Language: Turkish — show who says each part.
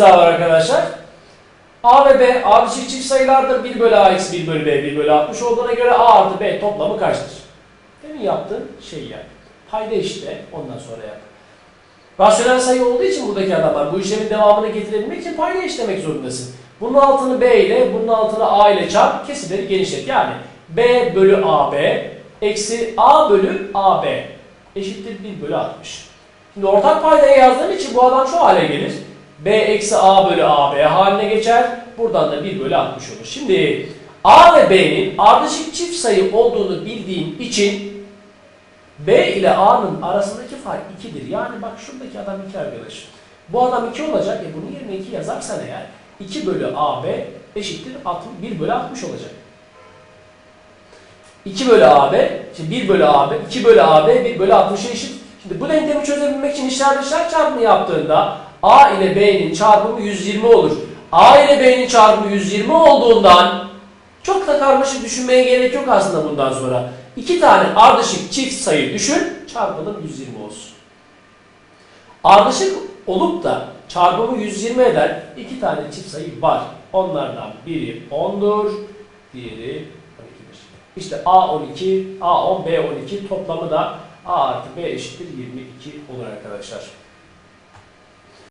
Speaker 1: daha var arkadaşlar. A ve B ardışık çift sayılardır. 1 bölü A eksi 1 bölü B 1 bölü 60 olduğuna göre A artı B toplamı kaçtır? Demin yaptığın şeyi yap. Payda işte ondan sonra yap. Rasyonel sayı olduğu için buradaki adamlar bu işlemin devamını getirebilmek için payda işlemek zorundasın. Bunun altını B ile bunun altını A ile çarp kesirleri genişlet. Yani B bölü AB eksi A bölü AB eşittir 1 bölü 60. Şimdi ortak paydaya yazdığım için bu adam şu hale gelir. B eksi A bölü AB haline geçer. Buradan da 1 bölü 60 olur. Şimdi A ve B'nin ardışık çift sayı olduğunu bildiğim için B ile A'nın arasındaki fark 2'dir. Yani bak şuradaki adam 2 arkadaş. Bu adam 2 olacak. E bunun yerine 2 yazarsan eğer 2 bölü AB eşittir 60, 1 bölü 60 olacak. 2 bölü AB, şimdi 1 bölü AB, 2 bölü AB 1 bölü 60'a eşit. Şimdi bu denklemi çözebilmek için işler dışlar çarpımı yaptığında A ile B'nin çarpımı 120 olur. A ile B'nin çarpımı 120 olduğundan çok da karmaşık düşünmeye gerek yok aslında bundan sonra. İki tane ardışık çift sayı düşün, çarpalım 120 olsun. Ardışık olup da çarpımı 120 eden iki tane çift sayı var. Onlardan biri 10'dur, diğeri 12'dir. İşte A12, A10, B12 toplamı da A artı B eşittir 22 olur arkadaşlar.